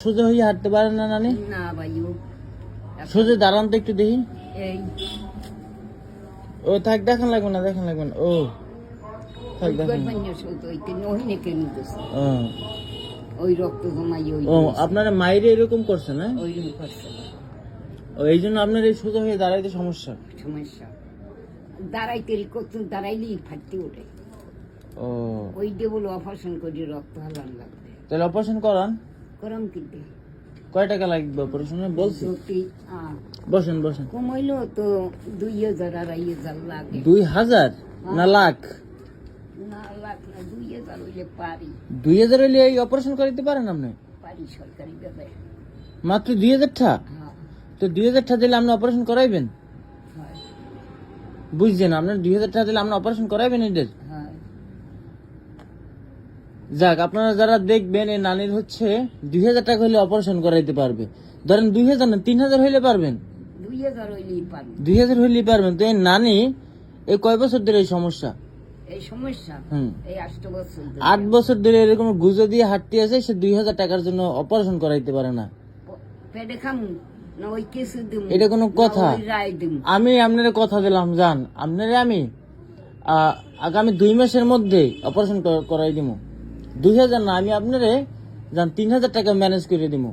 সোজা হয়ে হাঁটতে পারেন না নানি? না ভাইও। সোজা দাঁড়ান তো একটু দেখি। ও থাক দেখান লাগবে না দেখান লাগবে না। ও থাক দেখান ওই রক্ত জমাই আপনারা মাইরে এরকম করছে না? ওই রকম করছে। ও এই জন্য আপনার এই সোজা হয়ে দাঁড়াইতে সমস্যা। সমস্যা। দাঁড়াইতে কত দাঁড়াইলেই ফাটতে ওঠে। ও। ওই দিয়ে বলে অপারেশন করে রক্ত হালান লাগবে। তাহলে অপারেশন করান। গরম কিন্তু। কয় টাকা লাগবে অপারেশনে বলছি। বসেন বসেন। কমাইলো তো দুই হাজার আড়াই হাজার লাগে। দুই হাজার? না লাখ? না লাখ দুই হাজার হইলে এই অপারেশন করাইতে পারেন আপনি? মাত্র দুই হ্যাঁ। তো দুই দিলে আপনি অপারেশন করাইবেন? হয়। বুঝছেন আপনার দুই হাজার টাকা দিলে আপনি অপারেশন করাইবেন এদের? হয় যাক আপনারা যারা দেখবেন এই নানির হচ্ছে দুই হাজার টাকা হলে অপারেশন করাইতে পারবে। ধরেন দুই হাজার না তিন হাজার হইলে পারবেন? দুই হাজার হইলেই হইলেই পারবেন। তো এই নানি এই কয় বছর ধরে এই সমস্যা? এই সমস্যা? হুম। এই বছর আট বছর ধরে এরকম গুজো দিয়ে হাঁটতে আছে সে দুই হাজার টাকার জন্য অপারেশন করাইতে পারে না। পেটে খামু? এটা কোনো কথা? আমি আপনার কথা দিলাম জান। আপনারে আমি আগামী দুই মাসের মধ্যে অপারেশন করাই দিব দুই হাজার না আমি আপনারে জান তিন হাজার টাকা ম্যানেজ করে দিব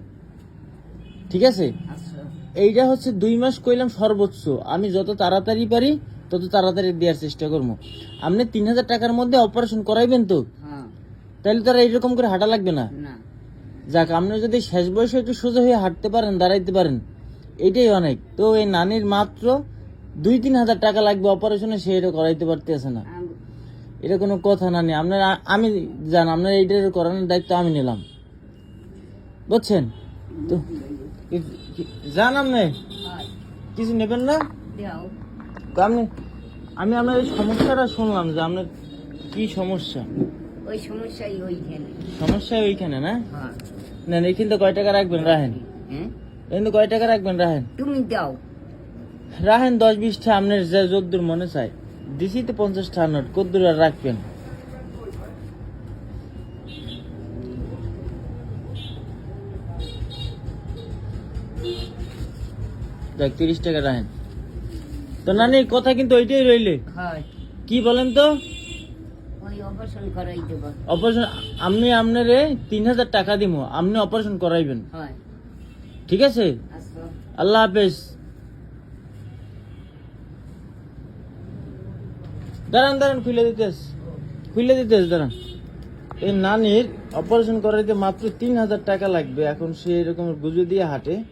ঠিক আছে? আচ্ছা। এইটা হচ্ছে দুই মাস কইলাম সর্বোচ্চ। আমি যত তাড়াতাড়ি পারি তত তাড়াতাড়ি দেওয়ার চেষ্টা করব আপনি তিন হাজার টাকার মধ্যে অপারেশন করাইবেন তো? হ্যাঁ। তাহলে তারা এইরকম করে হাঁটা লাগবে না। যাক আপনি যদি শেষ বয়সে একটু সোজা হয়ে হাঁটতে পারেন দাঁড়াইতে পারেন এটাই অনেক। তো এই নানির মাত্র দুই তিন হাজার টাকা লাগবে অপারেশনে সে এটা করাইতে পারতেছে না। এটা কোনো কথা না নেই আপনার আমি জান আপনার এইটার করানোর দায়িত্ব আমি নিলাম। বুঝছেন? তো জান আপনি? কিছু নেবেন না? তো আপনি আমি আপনার এই সমস্যাটা শুনলাম যে আপনার কি সমস্যা? ওই সমস্যাই ওইখানে। সমস্যা ওইখানে না? নেন এখানে কয় টাকা রাখবেন রাহেন হ্যাঁ? কিন্তু কয় টাকা রাখবেন রাহেন তুমি দাও। রাহেন দশ বিশটা আপনার যে যদ্দুর মনে চাই দিছি তো পঞ্চাশটা নোট কদ্দুর আর রাখবেন। দেখ তিরিশ টাকা রাহেন তো নানি কথা কিন্তু ওইটাই রইলে। কি বলেন তো? অপারেশন আপনি আপনারে তিন হাজার টাকা দিব আপনি অপারেশন করাইবেন। ঠিক আছে? আচ্ছা। আল্লাহ হাফেজ। দাঁড়ান দাঁড়ান খুলে দিতেস। খুলে দিতেস, দাঁড়ান। এই নানির অপারেশন করাইতে মাত্র তিন হাজার টাকা লাগবে। এখন সে এরকম গুজো দিয়ে হাঁটে।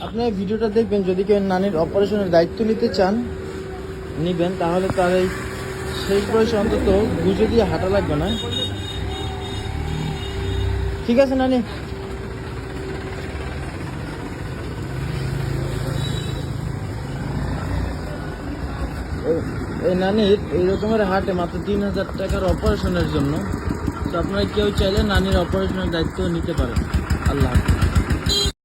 আপনি ভিডিওটা দেখবেন, যদি কেউ নানির অপারেশনের দায়িত্ব নিতে চান, নিবেন, তাহলে তার এই শেষ বয়সে অন্তত গুজো দিয়ে হাঁটা লাগবে না। ঠিক আছে, নানি? এই- এই নানির এই রকমের হাটে মাত্র তিন হাজার টাকার অপারেশনের জন্য। তো আপনারা কেউ চাইলে নানির অপারেশনের দায়িত্ব নিতে পারেন। আল্লাহ হাফেজ।